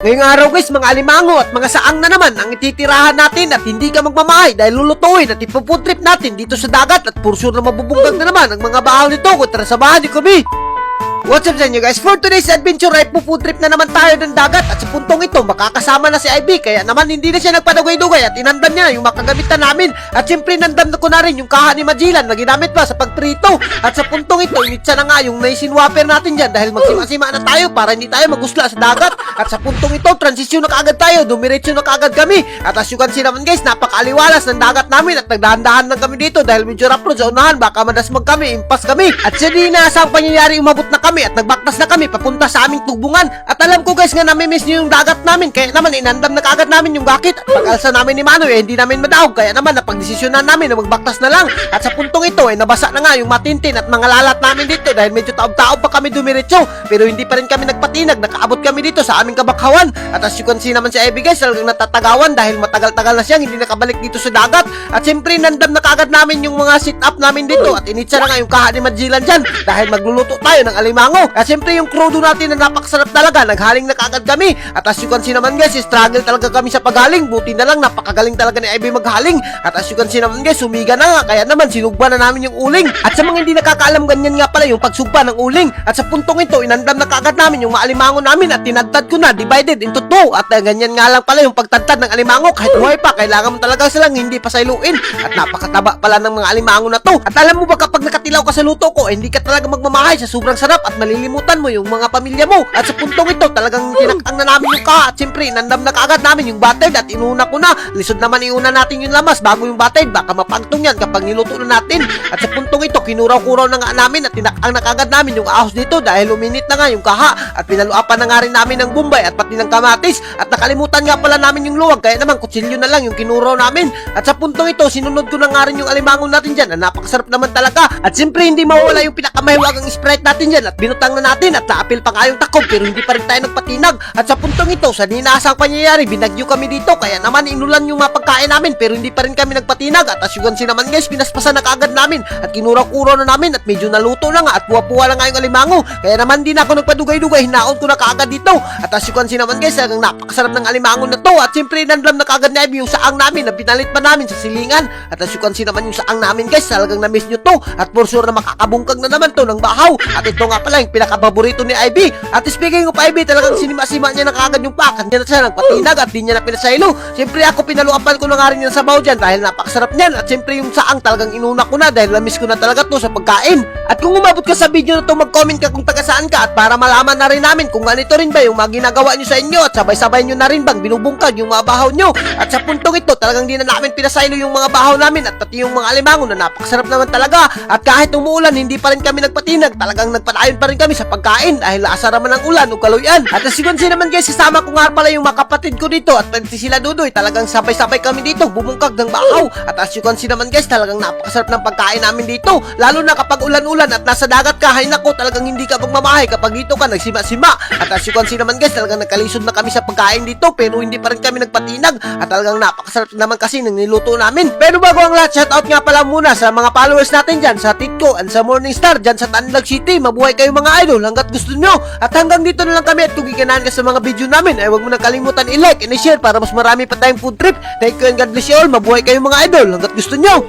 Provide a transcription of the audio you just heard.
Ngayong araw guys, mga alimango at mga saang na naman ang ititirahan natin at hindi ka magmamahay dahil lulutuin at ipuputrip natin dito sa dagat at sure na mabubungkag na naman ang mga bahaw nito kung tara samahan niyo kami. What's up sa inyo guys? For today's adventure ay pufood trip na naman tayo ng dagat. At sa puntong ito makakasama na si IB kaya naman hindi na siya nagpadugay-dugay at inandam niya yung makagamitan namin. At syempre nandam na ko na rin yung kaha ni Magellan na ginamit pa sa pagprito. At sa puntong ito initsa na nga yung naisin whopper natin dyan dahil magsima-sima na tayo para hindi tayo magusla sa dagat. At sa puntong ito transisyon na kaagad tayo dumiretso na kaagad kami. At as you can see naman guys napakaaliwalas ng dagat namin at nagdahan-dahan lang kami dito dahil medyo rough road sa unahan. Baka madasmag kami impas kami. At sa di na sa pangyayari umabot na kami at nagbaktas na kami papunta sa aming tubungan at alam ko guys nga namimiss niyo yung dagat namin. Kaya naman inandam na kaagad namin yung gakit at pag-alsa namin ni Manoy eh, hindi namin madaog kaya naman napagdesisyonan namin na magbaktas na lang. At sa puntong ito ay nabasa na nga yung matintin at mga lalat namin dito. Dahil medyo taob-taob pa kami dumiretso. Pero hindi pa rin kami nagpatinag. Nakaabot kami dito sa aming kabakhawan. At as you can see naman si Ivy guys talagang natatagawan dahil matagal-tagal na siyang hindi nakabalik dito sa dagat. At siyempre nandam na kaagad namin yung mga sit up namin dito. At initsa na nga yung kaha ni Magellan dyan dahil magluluto tayo ng alimango at siyempre yung crew doon natin na napakasarap talaga. Naghaling na kaagad kami. At as you can see naman guys struggle talaga kami sa paghaling. Buti na lang napakagaling talaga ni Ivy maghaling. At as you can see naman guys sumiga na nga. Kaya naman sinugba na namin yung uling. At sa mga hindi nakakaalam ganyan nga pala yung pagsugba ng uling. At sa puntong ito inandam na kaagad namin yung mga alimango namin at tinagtad ko na divided into at uh, ganyan nga lang pala yung pagtagtad ng alimango. Kahit buhay pa kailangan mo talaga silang hindi pasayluin. At napakataba pala ng mga alimango na to. At alam mo ba kapag nakatilaw ka sa luto ko eh, hindi ka talaga magmamahay sa sobrang sarap at malilimutan mo yung mga pamilya mo. At sa puntong ito talagang tinakang na namin yung ka. At siyempre inandam na kaagad namin yung battered at inuna ko na. Lisod naman iuna natin yung lamas bago yung battered baka mapagtong yan kapag niluto na natin. At sa puntong ito kinuraw-kuraw na nga namin at tinakang na kaagad namin yung ahos dito dahil uminit na nga yung kaha. At pinaluapan na nga rin namin ng bumbay at pati ng kamatis at nakalimutan nga pala namin yung luwag kaya naman kutsilyo na lang yung kinuraw namin. At sa puntong ito sinunod ko na nga rin yung alimango natin dyan na napakasarap naman talaga. At siyempre hindi mawala yung pinakamahiwagang sprite natin dyan at binutang na natin at naapil pa nga yung takob pero hindi pa rin tayo nagpatinag. At sa puntong ito sa ninasang pangyayari binagyo kami dito kaya naman inulan yung mga pagkain namin pero hindi pa rin kami nagpatinag. At as you can see naman guys pinaspasan na kaagad namin at kinuraw-kuraw na namin at medyo naluto na nga at puwa-puwa na nga yung alimango. Kaya naman din ako nagpadugay-dugay hinaon ko na kaagad dito. At as you can see naman guys talagang napakasarap ng alimango na to. At siyempre nandram na kaagad na yung saang namin na pinalit pa namin sa silingan. At as you can see naman yung saang namin guys talagang na-miss nyo to. At for sure na makakabungkag na naman to ng bahaw. At ito nga pala yung pinakapaborito ni Ivy at speaking of Ivy talagang sinima-sima niya na kaagad yung pack. Hindi na siya nagpatinag at di niya na pinasaylo. Siyempre ako pinaluapan ko na nga rin yung sabaw dyan dahil napakasarap niyan. At siyempre yung saang talagang inuna ko na dahil na-miss ko na talaga to sa pagkain. At kung umabot ka sa video na to mag-comment ka kung taga saan ka. At para malaman na rin namin kung ganito rin ba yung mga ginagawa nyo sa inyo. At sabay-sabay nyo na rin bang binubungkag yung mga bahaw nyo? At sa puntong ito talagang di na namin pinasaylo yung mga bahaw namin at pati yung mga alimango na napakasarap naman talaga. At kahit umuulan hindi pa rin kami nagpatinag. Talagang nagpadayon pa rin kami sa pagkain dahil asar naman ng ulan o kaluyan. At can see naman guys kasama ko nga pala yung mga kapatid ko dito. At pati sila dudoy talagang sabay-sabay kami dito bumungkag ng bahaw. At as you naman guys talagang napakasarap ng pagkain namin dito. Lalo na kapag ulan-ulan at nasa dagat ka hay nako talagang hindi ka magmamahay kapag dito ka nagsima-sima at as you naman guys talagang nagkalisod na kami sa pagkain dito pero hindi pa rin kami nagpatinag. At talagang napakasarap naman kasi ng niluto namin. Pero bago ang lahat shoutout nga pala muna sa mga followers natin dyan sa Titco and sa Morningstar dyan sa Tanlag City. Mabuhay kayo mga idol hanggat gusto nyo. At hanggang dito na lang kami at kung giganahan ka sa mga video namin ay huwag mo nang kalimutan i-like and i-share para mas marami pa tayong food trip. Thank you and God bless you all. Mabuhay kayo mga idol hanggat gusto nyo